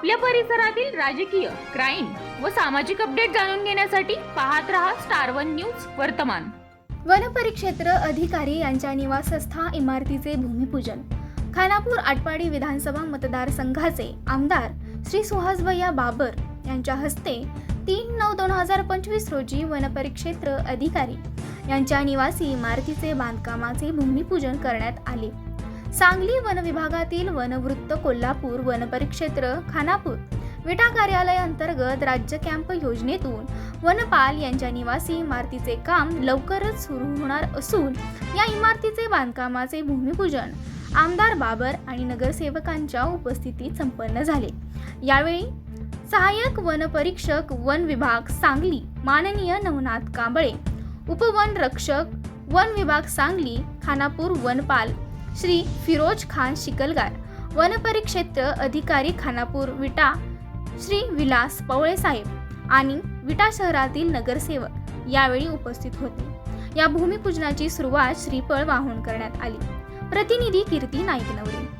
आपल्या परिसरातील राजकीय क्राईम व सामाजिक अपडेट जाणून घेण्यासाठी पाहत रहा स्टार वन न्यूज वर्तमान. वनपरिक्षेत्र अधिकारी यांच्या निवासस्था इमारतीचे भूमिपूजन. खानापूर आटपाडी विधानसभा मतदारसंघाचे आमदार श्री सुहासभैया बाबर यांच्या हस्ते तीन नऊ दोन हजार पंचवीस रोजी वनपरिक्षेत्र अधिकारी यांच्या निवासी इमारतीचे बांधकामाचे भूमिपूजन करण्यात आले. सांगली वन विभागातील वनवृत्त कोल्हापूर वनपरिक्षेत्र खानापूर. विटा कार्यालय अंतर्गत राज्य कॅम्प योजनेतून वनपाल यांच्या निवासी इमारतीचे काम लवकरच सुरू होणार असून या इमारतीचे बांधकामाचे भूमिपूजन आमदार बाबर आणि नगरसेवकांच्या उपस्थितीत संपन्न झाले. यावेळी सहाय्यक वनपरीक्षक वन विभाग सांगली माननीय नवनाथ कांबळे उपवन रक्षक वन विभाग सांगली खानापूर वनपाल श्री फिरोज खान शिकलगार वनपरिक्षेत्र अधिकारी खानापूर विटा श्री विलास पवळे साहेब आणि विटा शहरातील नगरसेवक यावेळी उपस्थित होते. या भूमिपूजनाची सुरुवात श्रीफळ वाहून करण्यात आली. प्रतिनिधी कीर्ती नाईकनवरे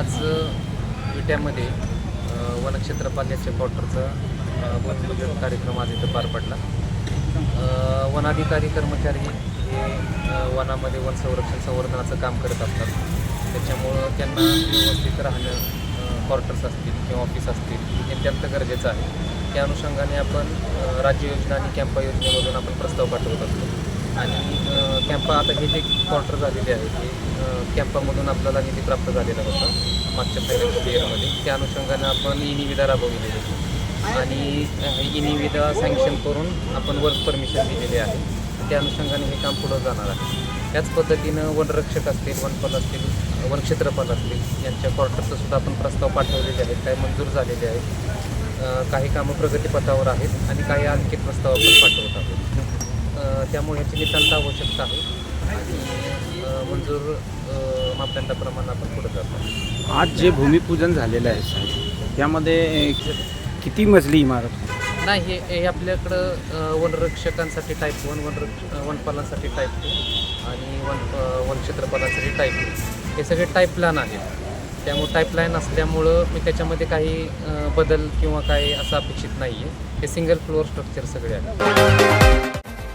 आज विट्यामध्ये वनक्षेत्र पाल्याच्या क्वार्टरचा भूमिपूजन कार्यक्रम आज इथं पार पडला. वनाधिकारी कर्मचारी हे वनामध्ये वन संरक्षण संवर्धनाचं काम करत असतात. त्याच्यामुळं त्यांना व्यवस्थित राहणं क्वार्टर्स असतील किंवा ऑफिस असतील हे अत्यंत गरजेचं आहे. त्या अनुषंगाने आपण राज्य योजना आणि कॅम्पा योजनेमधून आपण प्रस्ताव पाठवत असतो. आणि कॅम्पा आता हे जे क्वार्टर झालेले आहे ते कॅम्पामधून आपल्याला निधी प्राप्त झालेला होता मागच्या फायनान्शियल इयरमध्ये त्या अनुषंगाने आपण ई निविदा राबवलेली होती आणि ई निविदा सँक्शन करून आपण वर्क परमिशन दिलेले आहे. त्या अनुषंगाने हे काम पुढं जाणार आहे. त्याच पद्धतीनं वनरक्षक असतील वनपाल असतील वनक्षेत्रपाल असतील यांच्या क्वार्टरचं सुद्धा आपण प्रस्ताव पाठवलेले आहेत. काही मंजूर झालेले आहेत. काही कामं प्रगतीपथावर आहेत आणि काही आणखी प्रस्ताव आपण पाठवत आहोत. त्यामुळे ह्याची नितांत आवश्यकता आहे. मंजूर मापदंडाप्रमाणे आपण पुढे जात. आज जे भूमिपूजन झालेलं आहे साहेब त्यामध्ये किती मजली इमारत नाही हे हे आपल्याकडं वनरक्षकांसाठी टाईप वन वनरक्ष वनपालांसाठी टाईप टू आणि वन वनक्षेत्रपालांसाठी टाईप टू हे सगळे टाईप प्लॅन आहेत. त्यामुळे टाईप लाईन असल्यामुळं मी त्याच्यामध्ये काही बदल किंवा काही असं अपेक्षित नाही आहे हे सिंगल फ्लोअर स्ट्रक्चर सगळे आहे